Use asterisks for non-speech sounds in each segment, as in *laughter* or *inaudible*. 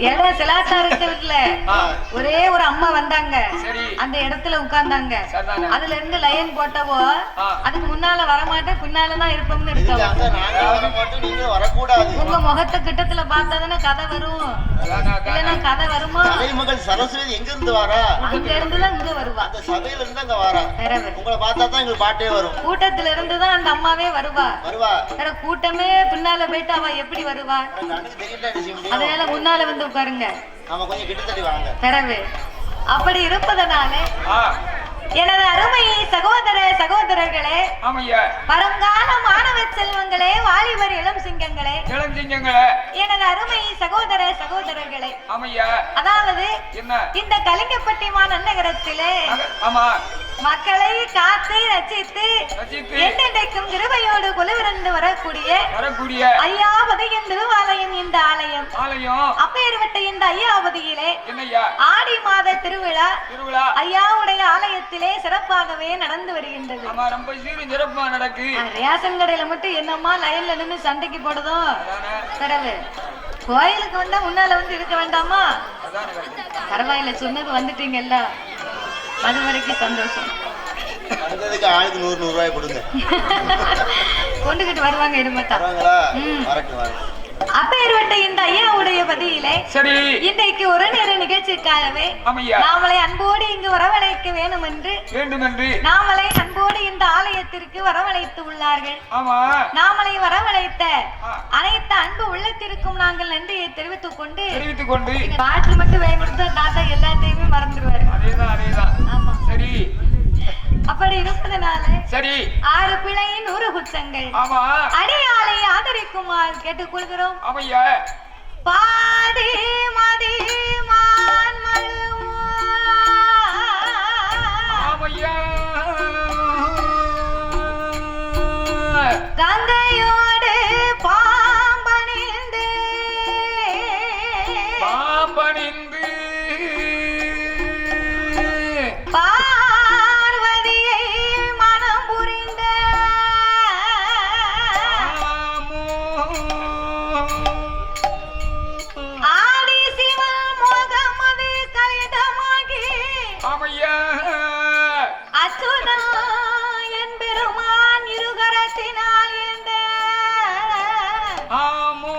கிடக்குது இடம் சிலாசா இருக்கல ஆ, ஒரே ஒரு அம்மா வந்தாங்க. அந்த இடத்துல உட்கார்ந்தாங்க. அதுல இருந்து லைன் போட்டவோ முன்னால வரமாட்டேன் இருப்போம்னு மாட்டோம் நீங்க வரக்கூடாது. உங்க முகத்தை கிட்டத்துல பார்த்தாதானே கதை வரும். இல்லைன்னா கதை வருமா? தலைமகள் சரஸ்வதி எங்க இருந்து வரா? அங்க இருந்துதான் இங்க வருவா. அந்த சபையில இருந்து அங்க வரா உங்களை பார்த்தா தான் எங்களுக்கு பாட்டே வரும். கூட்டத்துல இருந்துதான் அந்த அம்மாவே வருவா. வருவா? வேற கூட்டமே பின்னால போயிட்டு அவ எப்படி வருவா? அதனால முன்னால வந்து உட்காருங்க. நாம கொஞ்சம் கிட்ட தள்ளி வாங்க. பிறவு அப்படி இருப்பதனால எனது அருமை சகோதர சகோதரர்களே வருங்கால மாணவ செல்வங்களே வாலிபர் இளம் சிங்கங்களே இளஞ்சிங்கங்களே எனது அருமை சகோதர சகோதரர்களே ஆமையா. அதாவது என்ன? இந்த கலிங்கப்பட்டி மாநகரத்திலே ஆமா. மக்களை காத்து ரசித்து என்றென்றைக்கும் கிருபையோடு குழுவிருந்து வரக்கூடிய வரக்கூடிய ஐயாவதியின் திருவாலயம் இந்த ஆலயம். ஆலயம். அப்பேற்பட்ட இந்த ஐயாவதியிலே திருவிழா திருவிழா. ஐயாவுடைய ஆலயத்திலே சிறப்பாகவே நடந்து வருகின்றது. ஆமா ரொம்ப சீரும் சிறப்பா நடக்கு. அஹ் ரேஷன் கடையில மட்டும் என்னம்மா லைன்ல நின்னு சண்டைக்கு அதானே. பிறகு கோயிலுக்கு வந்தா முன்னால வந்து இருக்க வேண்டாமா. பரவாயில்ல சொன்னது வந்துட்டீங்கல்ல. அது வரைக்கும் சந்தோஷம். வந்ததுக்கு ஆளுக்கு நூறு நூறு ரூபாய் கொடுங்க. *laughs* கொண்டுகிட்டு வருவாங்க இருமத்தா. வரட்டும் வரட்டும் அப்பேற்பட்ட ஐயாவுடைய பதியிலே சரி. இன்றைக்கு ஒரு நேர நிகழ்ச்சிக்காகவே நாமளை அன்போடு இங்கு வரவழைக்க வேண்டும் என்று நாமளை அன்போடு இந்த ஆலயத்திற்கு வரவழைத்து உள்ளார்கள். நாமளை வரவழைத்த. அனைத்து அன்பு உள்ளத்திற்கும் நாங்கள் நன்றியை தெரிவித்துக் கொண்டு தெரிவித்துக் கொண்டு. பாட்டில் மட்டும் வேக கொடுத்தா தாத்தா எல்லாத்தையுமே மறந்துடுவாரு. அதேதான் அதேதான். ஆமா. சரி. அப்படி இருப்பதனால சரி. ஆறு பிழை நூறு குற்றங்கள். ஆமா. அடியாளை ஆதரிக்குமாறு கேட்டுக்கொள்கிறோம். ஆமையா பாடி மதி மான் மழுவா. ஆமையா ஆமோ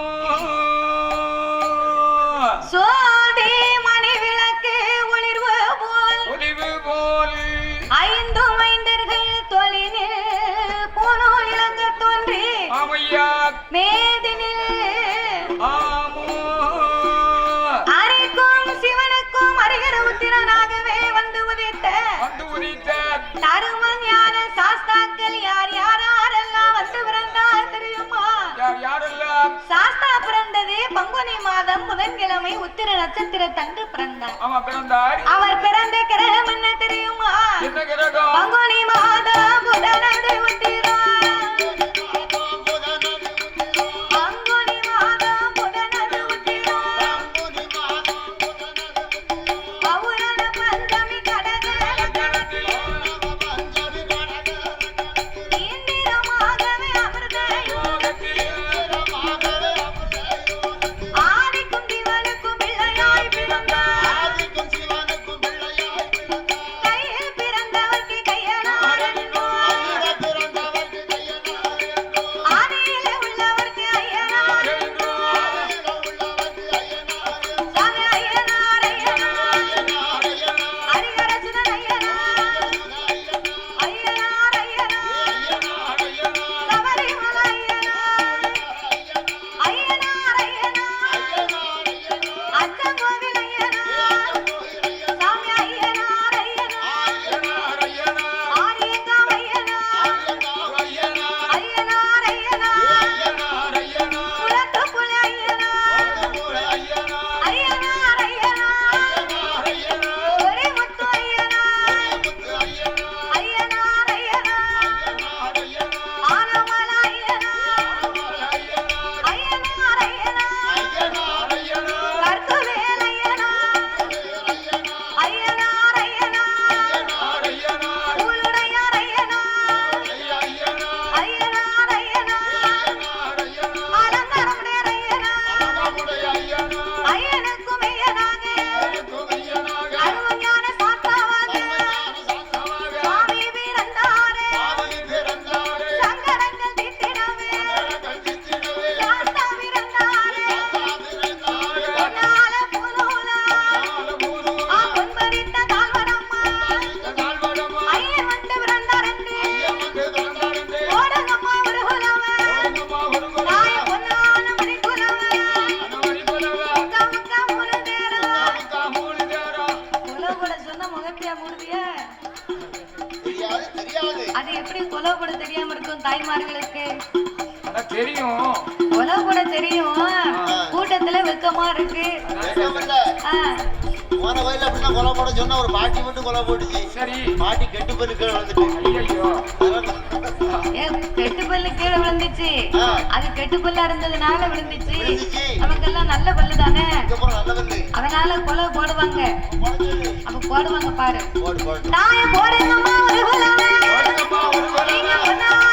சோதி மணி விளக்கு ஒளிர்வு போல் ஒளிவு போல் ஐந்து மைந்தர்கள் பூநூல் இளங்க தோன்றி ஆமையா. மேதினில் ஆமோ அரிக்கும் சிவனுக்கும் அரிகர உத்திரனாகவே வந்து உதித்த வந்து உரித்த தரும யாரெல்லாம் சாஸ்தா பிறந்தது பங்குனி மாதம் புதன்கிழமை உத்திர நட்சத்திரத்தன்று பிறந்தார். ஆமா பிறந்தார்? அவர் பிறந்த கிரகம் என்ன தெரியுமா? பங்குனி மாதம் புதனது உத்திரம். அப்படிதான் கொலை போட சொன்னா ஒரு பாட்டி மட்டும் கொலை போட்டுச்சு சரி. பாட்டி கெட்டு போய் கீழே ஏ, கெட்டு பல்லு கீழே விழுந்துச்சு. அது கெட்டு பல்லா இருந்ததுனால விழுந்துச்சு. விழுந்துச்சு. நமக்கெல்லாம் நல்ல பல்லு தானே? அதனால கொலை போடுவாங்க. அப்ப போடுவாங்க பாரு. போடு போடு. தாய போடுங்கம்மா ஒரு. போடுங்கம்மா ஒரு குலமே.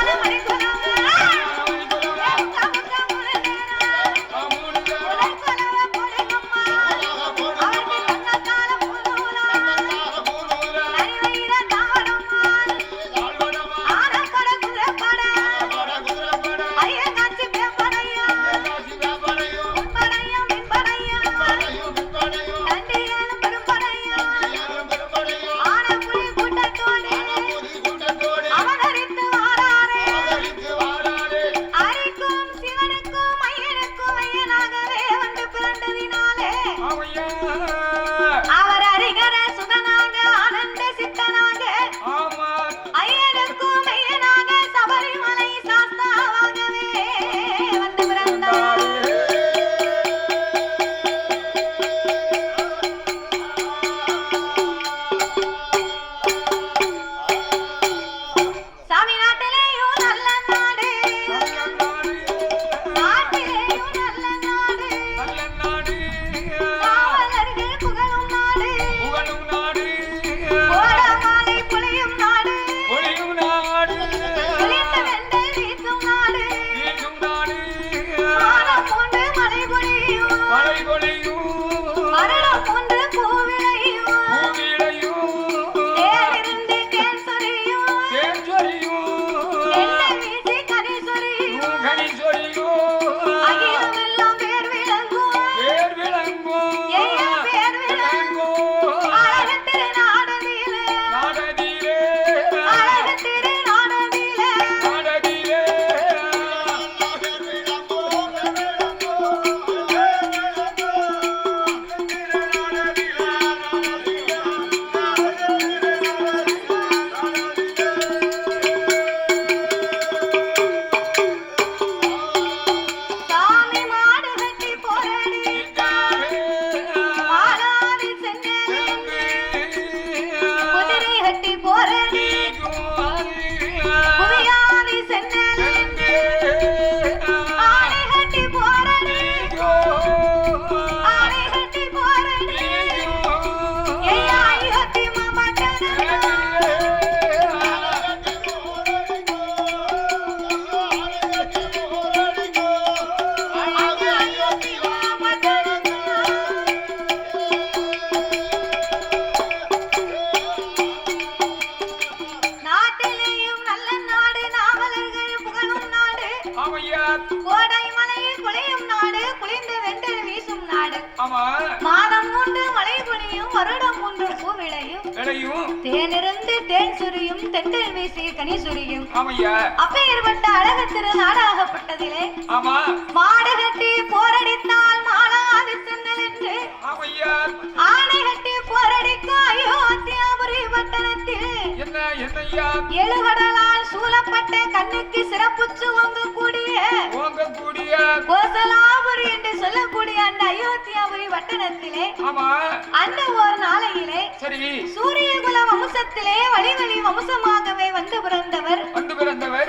ஆமையா. அப்பேற்பட்ட அழகு திரு நாடாகப்பட்டதிலே. ஆமா. மாடு கட்டி போரடித்தால் மாளாது சென்னல் என்று. ஆமையா. ஆணை கட்டி போரடிக்கும் அயோத்தியாபுரி பட்டணத்தில். என்ன என்னையா எழுகடலால் சூழப்பட்ட கண்ணுக்கு சிறப்புச்சு ஓங்க கூடிய கோசலாபுரி என்று சொல்லக்கூடிய அந்த அயோத்தியாபுரி பட்டணத்திலே ஆமா. அந்த ஒரு நாளையிலே சரி. சூரியகுல வம்சத்திலே வழி வழி வம்சமாகவே வந்து பிறந்தவர். வந்து பிறந்தவர்.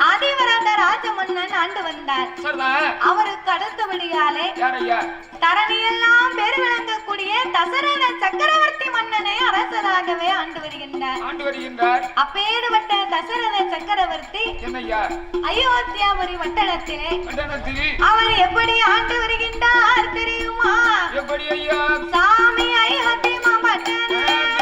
ஆதிவரந்த ராஜமன்னன் ஆண்டு வந்தார். சரிதான் அவருக்கு அடுத்தபடியாலே யாரையா? தரணியெல்லாம் பேர் விளங்கக்கூடிய தசரத சக்கரவர்த்தி மன்னனை அரசராகவே ஆண்டு வருகின்றார். ஆண்டு வருகின்றார். அப்பேடுபட்ட தசரத சக்கரவர்த்தி என்னையா? அயோத்தியாபுரி வட்டணத்திலே பட்டணத்தில் அவர் எப்படி ஆண்டு வருகின்றார் தெரியுமா? எப்படி ஐயா? சாமி அயோத்தி மாவட்டன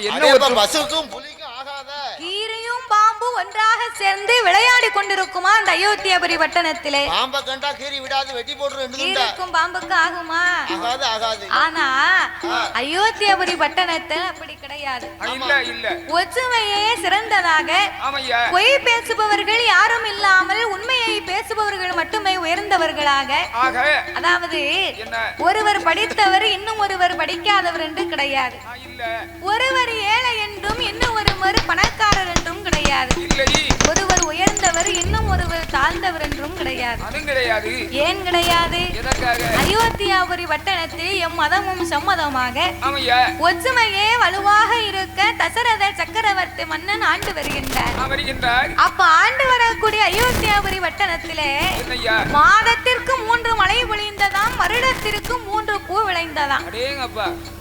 என்ன பசுக்கும் புலிக்கும் ஆகாத. கீரியும் பாம்பு ஒன்றாக சேர்ந்து விளையாடி கொண்டிருக்குமா அந்த அயோத்தியாபுரி பட்டணத்திலே? பாம்பை கண்டா கீறி விடாது வெட்டி துண்டா கீரிக்கும் பாம்புக்கு ஆகுமா? ஆகாது ஆகாது. ஆனா அயோத்தியாபுரி பட்டணத்தில் அப்படி கிடையாது. ஆ, இல்ல இல்ல. ஒற்றுமையே சிறந்ததாக பொய் பேசுபவர்கள் யாரும் இல்லாமல் உண்மையை பேசுபவர்கள் மட்டுமே உயர்ந்தவர்களாக. ஆக அதாவது என்ன? ஒருவர் படித்தவர் இன்னும் ஒருவர் படிக்காதவர் என்று கிடையாது. ஒருவர் ஏழை என்றும் இன்னும் ஒருவர் பணக்காரர் என்றும் கிடையாது. ஒருவர் உயர்ந்தவர் இன்னும் ஒருவர் தாழ்ந்தவர் என்றும் கிடையாது. ஏன் கிடையாது? அயோத்தியாபுரி பட்டணத்தில் எம் மதமும் சம்மதமாக ஒற்றுமையே வலுவாக இருக்க தசரத சக்கரவர்த்தி மன்னன் ஆண்டு வருகின்றார். அப்ப ஆண்டு வரக்கூடிய அயோத்தியாபுரி பட்டணத்திலே என்னய்யா? மாதத்திற்கு மூன்று மழை பொழிந்ததாம் வருடத்திற்கு மூன்று பூ விளைந்ததாம்.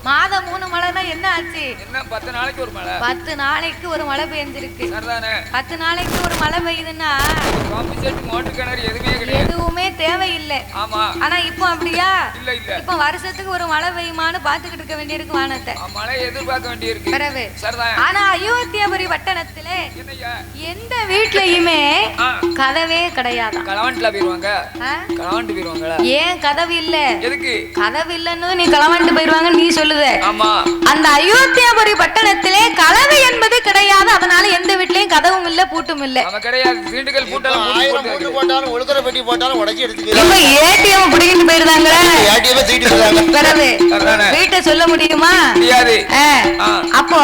மாதம் மூணு மழைனா என்ன ஆச்சு? என்ன பத்து நாளைக்கு ஒரு மழை? பத்து நாளைக்கு ஒரு மழை பெய்ஞ்சிருக்கு பத்து நாளைக்கு ஒரு மழை பெய்யுதுன்னா பம்பு செட்டு மோட்டர் கிணறு எதுவுமே கிடையாது. எதுவுமே தேவையில்லை. ஆமா. ஆனா இப்போ அப்படியா? இல்ல இல்ல. இப்போ வருஷத்துக்கு ஒரு மழை பெய்யுமான்னு பாத்துக்கிட்டு இருக்க வேண்டியிருக்கு வானத்தை. மழை எதிர்பார்க்க வேண்டியிருக்கு. பிறகு. சரிதான். ஆனா அயோத்தியாபுரி பட்டணத்திலே எந்த வீட்லயுமே கதவே கிடையாதாம் களவாண்டுல போயிருவாங்க? களவாண்டு ஏன் கதவு இல்ல? எதுக்கு? கதவு இல்லன்னு நீ களவாண்டு போயிருவாங்கன்னு நீ சொல்லுத. ஆமா. அந்த அயோத்தியாபுரி பட்டணத்திலே கதவு என்பது கிடையாது. அதனால எந்த வீட்லயும் கதவும் இல்ல பூட்டும் இல்ல. அவன் கிடையாது. சீண்டுகள் பூட்டெல்லாம் பூட்டி ஆயிரம் போட்டு மூட்டு இருக்குது. போட்டாலும் ஒழுக்கற பெட்டி போட்டாலும் உடச்சி இப்ப எடுத்துக்கலாம் ஏடிஎம் பிடிக்கிட்டு போயிருந்தாங்களே. ஏடிஎம் தூக்கிட்டு போறாங்க பிறகு அதானே. வீட்டை சொல்ல முடியுமா? முடியாது. அப்போ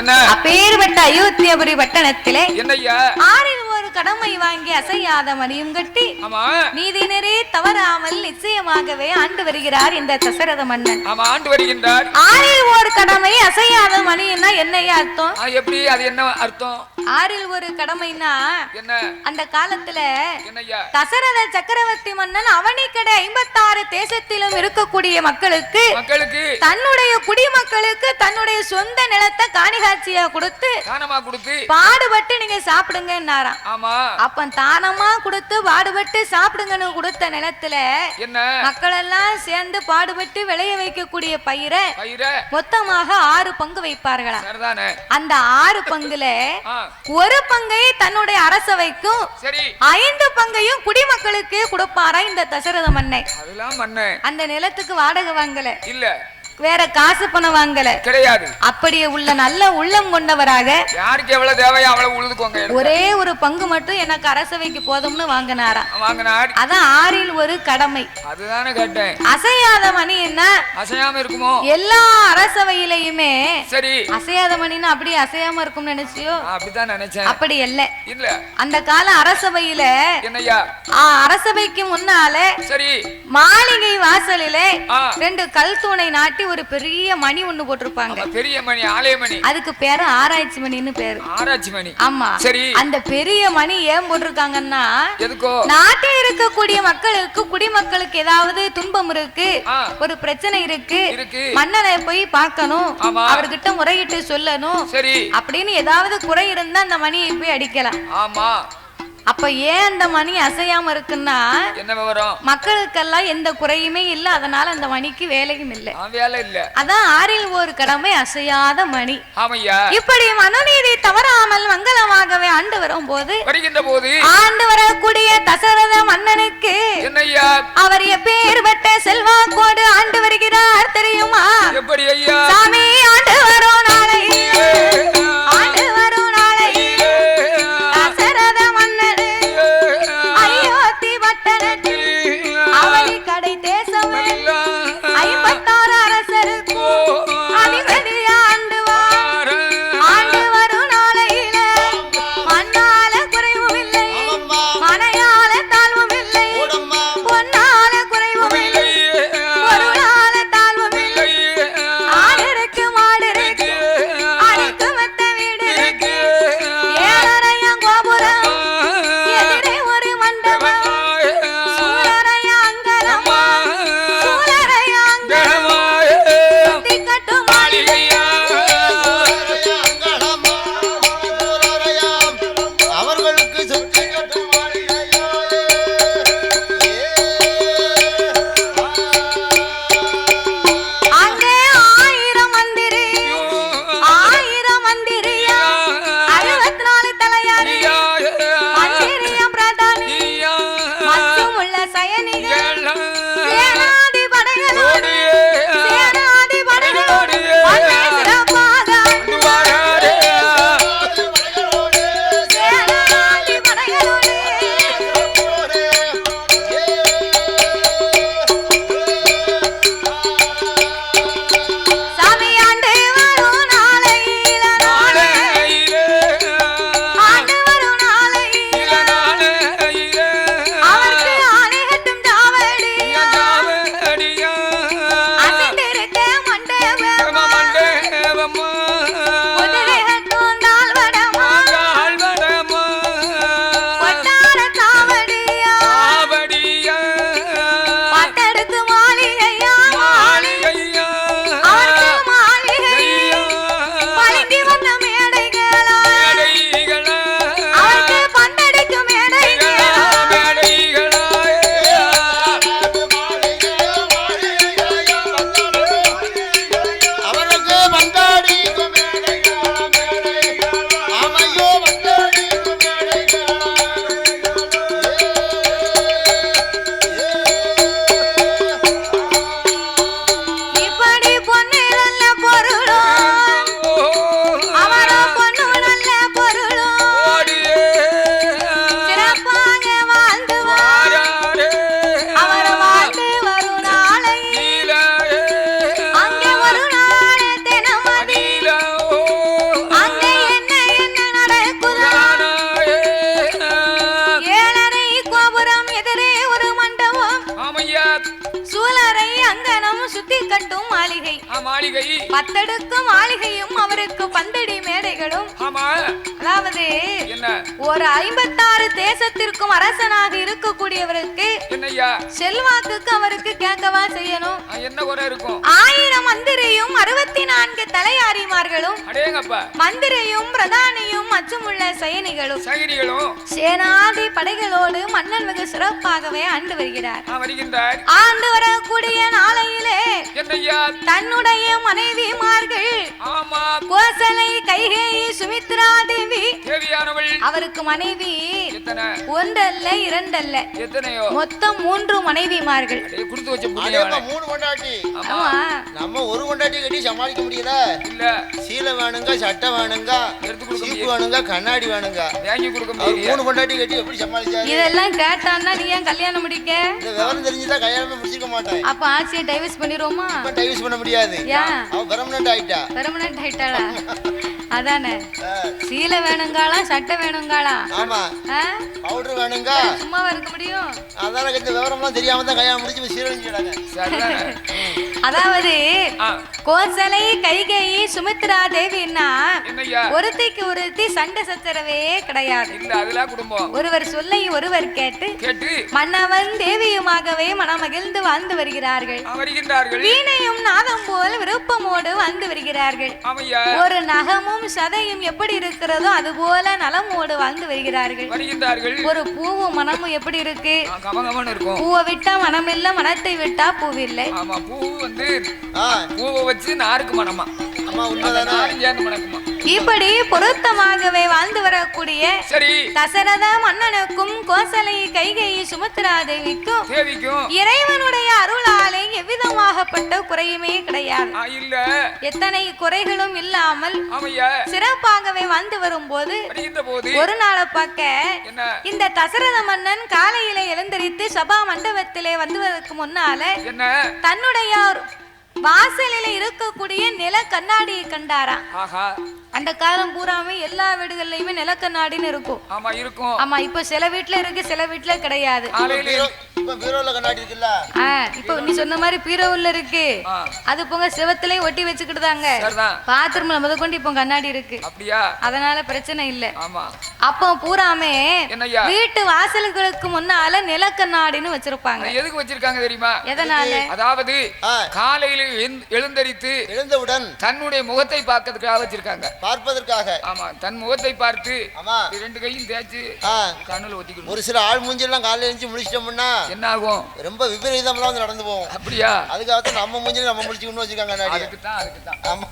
என்ன? அப்பேற்பட்ட அயோத்தியாபுரி பட்டணத்திலே என்னய்யா? ஆறில் ஒரு கடமை வாங்கி அசையாத மணியும் கட்டி ஆமா. நீதினரே தவறாமல் நிச்சயமாகவே ஆண்டு வருகிறார் இந்த தசரத மன்னன். ஆமா ஆண்டு வருகின்றார். ஆறில் ஒரு கடமை அசையாத மணின்னா என்னையா அர்த்தம்? எப்படி? அது என்ன அர்த்தம்? ஆறில் ஒரு கடமைனா என்ன? அந்த காலத்துல தசரத சக்கரவர்த்தி மன்னன் அவனிக்கடை ஐம்பத்தாறு தேசத்திலும் இருக்கக்கூடிய மக்களுக்கு மக்களுக்கு? தன்னுடைய குடிமக்களுக்கு தன்னுடைய சொந்த நிலத்தை காணிகாட்சியா கொடுத்து தானமா கொடுத்து? பாடுபட்டு நீங்க சாப்பிடுங்கன்னாராம். ஆமா. அப்ப தானமா கொடுத்து பாடுபட்டு சாப்பிடுங்கன்னு கொடுத்த நிலத்துல என்ன? மக்கள் எல்லாம் சேர்ந்து பாடுபட்டு விளைய வைக்கக்கூடிய பயிரை மொத்தமாக ஆறு பங்கு வைப்பார்களாம். சரிதானே. அந்த ஆறு பங்குல ஒரு பங்கை தன்னுடைய அரசவைக்கும் ஐந்து பங்கையும் குடிமக்களுக்கு கொடுப்பாரா இந்த தசரத மண்ணு அந்த நிலத்துக்கு வாடகை வாங்கல. இல்ல. வேற காசு பணம் வாங்கல. கிடையாது. அப்படியே உள்ள நல்ல உள்ளம் கொண்டவராக யாருக்கு எவ்வளவு தேவையோ அவ்வளவு உழுதுக்கோங்க. ஒரே ஒரு பங்கு மட்டும் எனக்கு அரசவைக்கு போதும்னு வாங்கினாராம் வாங்கினார். அதான் ஆறில் ஒரு கடமை. அதுதானே கேட்டேன். அசையாத மணி என்ன? அசையாம இருக்குமோ? எல்லா அரசவையிலையுமே சரி. அசையாத மணின்னா அப்படியே அசையாம இருக்கும்னு நினைச்சியோ? நான் அப்படித்தான் நினைச்சேன். அப்படி இல்ல இல்ல. அந்த கால அரசவையில என்னய்யா? ஆ, அரசவைக்கு முன்னால சரி. மாளிகை வாசலிலே. ரெண்டு கல் தூணை நாட்டி ஒரு பெரிய மணி ஒண்ணு போட்டிருப்பாங்க. பெரிய மணி ஆலய மணி. அதுக்கு பேரு ஆராய்ச்சி மணின்னு பேரு. ஆராய்ச்சி மணி. ஆமா. சரி. அந்த பெரிய மணி ஏன் போட்டிருக்காங்கன்னா எதுக்கோ? நாட்டில் இருக்கக்கூடிய மக்களுக்கு குடிமக்களுக்கு ஏதாவது துன்பம் இருக்கு. ஒரு பிரச்சனை இருக்கு மன்னனை போய் பார்க்கணும். அவர்கிட்ட முறையிட்டு சொல்லணும் சரி. அப்படின்னு ஏதாவது குறை இருந்தா அந்த மணியை போய் அடிக்கலாம். ஆமா. அப்ப ஏன் அந்த மணி அசையாம இருக்குன்னா என்ன விவரம்? மக்களுக்கெல்லாம் எந்த குறையுமே இல்ல அதனால அந்த மணிக்கு வேலையும் இல்ல. வேலை இல்ல. அதான் ஆறில் ஒரு கடமை அசையாத மணி. இப்படி மனுநீதி தவறாமல் மங்களமாகவே ஆண்டு வரும்போது வருகின்ற போது? ஆண்டு வரக்கூடிய தசரத மன்னனுக்கு அவர் எப்பேர் பெற்ற செல்வாக்கோடு ஆண்டு வருகிறார் தெரியுமா? எப்படி ஐயா? சாமி ஆண்டு வரும் நாளை மாளிகை பத்தடுக்கு மாளிகையும் அவருக்கு பந்தடி மேடைகளும். அதாவது ஒரு ஐம்பத்தாறு தேசத்திற்கும் அரசனாக இருக்கக்கூடியவருக்கு என்னய்யா? செல்வாக்குக்கு அவருக்கு கேட்கவா செய்யணும். என்ன குறை இருக்கும்? ஆயிரம் மந்திரியும் அறுபத்தி நான்கு தலையாரிமார்களும் மந்திரியும் பிரதானியும் மச்சுமுள்ள சயனிகளும். சகிரிகளும் சேனாதி படைகளோடு மன்னன் வெகு சிறப்பாகவே ஆண்டு வருகிறார். வருகின்றார். ஆண்டு வரக்கூடிய நாளையிலே தன்னுடைய மனைவிமார்கள் ஆமா. கோசலை கைகேயி சுமித்ரா தேவி அவருக்கு மனைவி ஒன்றல்ல இரண்டல்ல. எத்தனையோ? மொத்தம் மூன்று மனைவிமார்கள். கொடுத்து வச்ச அதேப்பா. மூணு கொண்டாட்டி ஆமா. நம்ம ஒரு கொண்டாட்டி கட்டி சமாளிக்க முடியல. இல்ல. சீலை வேணுங்க சட்டை வேணுங்க எடுத்து கொடுக்க சீப்பு. வேணுங்க கண்ணாடி வேணுங்க. வாங்கி கொடுக்க அவர்? மூணு கொண்டாட்டி கட்டி எப்படி சமாளிச்சாரு? இதெல்லாம் கேட்டான்னா நீ ஏன் கல்யாணம் முடிக்க? இந்த விவரம் தெரிஞ்சுதான் கல்யாணமே முடிச்சிருக்க மாட்டேன். அப்ப ஆட்சியை டைவர்ஸ் பண்ணிடுவோமா? இப்ப டைவர்ஸ் பண்ண முடியாது. ஏன் அவ பெர்மனன்ட் ஆயிட்டா. பெர்மனன்ட் ஆயிட்டாளா? *laughs* அதானே? சீலை வேணுங்காளா சட்டை வேணுங்காளா? ஆமா. ஆ? பவுடர் வேணுங்க. சும்மாவா இருக்க முடியும். அதான இந்த விவரம்லாம் தெரியாம தான் கல்யாணம் முடிச்சு சீரழிஞ்சிடாங்க? அதாவது கோசலை கைகேயி சுமித்ரா தேவின்னா ஒருத்திக்கு ஒருத்தி சண்டை சச்சரவே கிடையாது. ஒருவர் சொல்லை ஒருவர் கேட்டு மன்னவன் தேவியுமாகவே மனமகிழ்ந்து வாழ்ந்து வருகிறார்கள். வருகின்றார்கள். நாதம் போல் விருப்பமோடு வாழ்ந்து வருகிறார்கள் ஒரு நகமும் சதையும் எப்படி இருக்கிறதோ அது போல நலமோடு வாழ்ந்து வருகிறார்கள் வருகின்றார்கள். ஒரு பூவும் மனமும் எப்படி இருக்கு? பூவை விட்டா மனம் இல்ல மனத்தை விட்டா பூவில்லை. ஆமா பூ வந்து பூவை வச்சு நாருக்கு நாரும் சேர்ந்து மணக்குமா இப்படி பொருத்தமாகவே வாழ்ந்து வரக்கூடிய சரி. தசரத மன்னனுக்கும் கோசலை கைகையை சுமத்ரா தேவிக்கும் இறைவனுடைய அருளாலே எவ்விதமாகப்பட்ட குறையுமே கிடையாது. எத்தனை குறைகளும் இல்லாமல் சிறப்பாகவே வாழ்ந்து வருகின்ற போது ஒரு நாளை பார்க்க இந்த தசரத மன்னன் காலையில எழுந்தரித்து சபா மண்டபத்திலே வந்துவதற்கு முன்னால தன்னுடைய வாசலில இருக்கக்கூடிய நில கண்ணாடியை கண்டாராம். ஆஹா. அந்த காலம் பூராமே எல்லா வீடுகள்லயுமே நில கண்ணாடின்னு இருக்கும். ஆமா இருக்கும். ஆமா இப்ப சில வீட்ல இருக்கு சில வீட்ல கிடையாது. இப்ப பீரோல கண்ணாடி இருக்குல்ல? ஆ, இப்போ நீ சொன்ன மாதிரி பீரோவுல இருக்கு. அது போங்க செவத்துலயும் ஒட்டி வச்சுக்கிட்டுதாங்க சரிதான். பாத்ரூம்ல முதற்கொண்டு இப்போ கண்ணாடி இருக்கு. அப்படியா? அதனால பிரச்சனை இல்ல. ஆமா. அப்போ பூராமே வீட்டு வாசல்களுக்கு முன்னால நிலக்கண்ணாடின்னு வச்சிருப்பாங்க. அது எதுக்கு வச்சிருக்காங்க தெரியுமா? எதனால? அதாவது. காலையில எழுந்- எழுந்தரித்து எழுந்தவுடன் தன்னுடைய முகத்தை பார்க்கறதுக்காக வச்சிருக்காங்க. பார்ப்பதற்காக. ஆமா தன் முகத்தை பார்த்து ஆமா. ரெண்டு கையும் தேய்ச்சு கண்ணுல ஒத்திக்கணும். ஒரு சில ஆள் மூஞ்செல்லாம் காலையில எழுந்து முடிச்சிட்டோம்னா என்ன ஆகும் ரொம்ப விபரீதம்லாம் வந்து நடந்து போவோம் அப்படியா? அதுக்காகத்தான் நம்ம மூஞ்சில நம்ம முடிச்சுக்கணும் வச்சுக்காங்க கண்ணாடி அதுக்கு தான் அதுக்கு தான் ஆமா.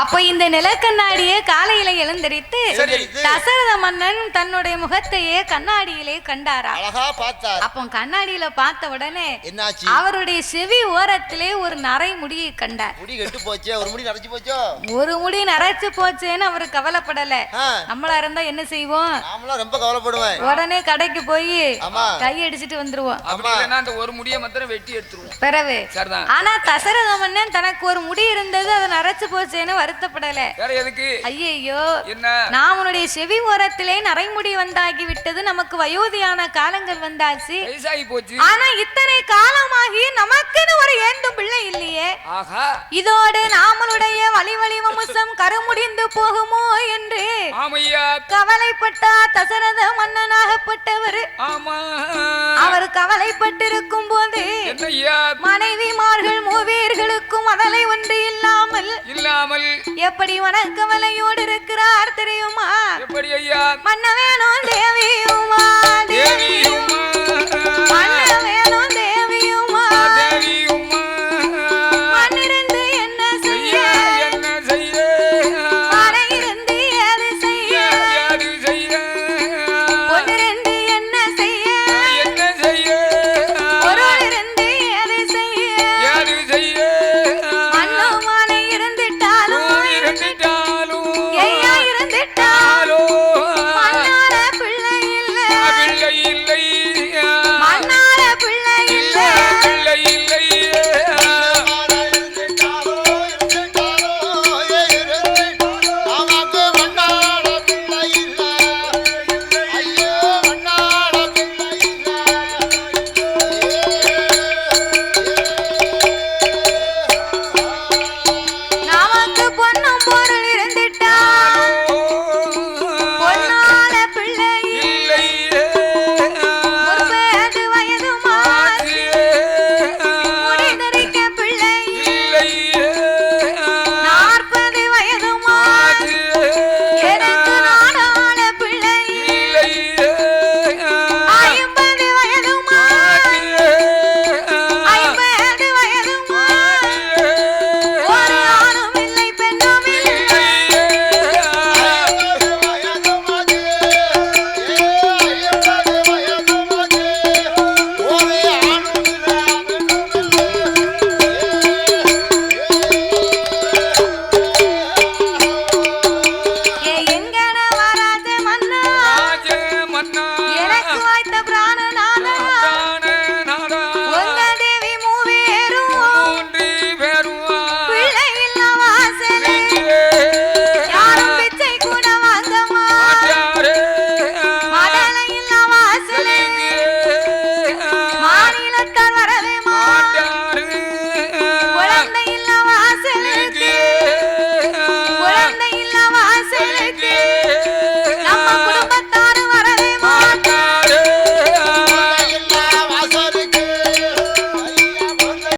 அப்ப இந்த நிலக்கண்ணாடியே காலையில எழுந்தரித்து சரி. தசரத மன்னன் தன்னுடைய முகத்தையே கண்ணாடியிலே கண்டாரா? அழகா பார்த்தார். அப்போ கண்ணாடியில பார்த்த உடனே என்னாச்சு? அவருடைய செவி ஓரத்திலே ஒரு நரை முடியை கண்டார். முடி கெட்டு போச்சே ஒரு முடி நரைச்சு போச்சோ? ஒரு முடி நரைச்சு போச்சேன்னு அவரு கவலைப்படல. நம்மளா இருந்தா என்ன செய்வோம்? ரொம்ப கவலைப்படுவேன். உடனே கடைக்கு போய் கை அடிச்சிட்டு வந்துருவோம். ஒரு முடிய மாத்திரம் வெட்டி எடுத்துருவோம். பிறகு சரிதான். ஆனா தசரத மன்னன் தனக்கு ஒரு முடி இருந்தது அது நரைச்சு போச்சேன்னு வருத்தப்படல. வேற எதுக்கு? ஐயையோ. என்ன? நாம் உன்னுடைய செவி ஓரத்திலே நரைமுடி வந்தாகி விட்டது நமக்கு வயோதியான காலங்கள் வந்தாச்சு. வயசாகி போச்சு. ஆனா இத்தனை காலமாகி நமக்குன்னு ஒரு ஏண்டும் பிள்ளை இல்லையே. ஆஹா. இதோடு நாமளுடைய வழி வழி வம்சம் கருமுடிந்து போகுமோ என்று ஆமையா. கவலைப்பட்டா தசரத மன்னனாகப்பட்டவர் ஆமா. அவர் கவலைப்பட்டிருக்கும் போது மனைவிமார்கள் எப்படி மனக்கவலையோடு இருக்கிறார் தெரியுமா? எப்படி ஐயா? தேவியுமா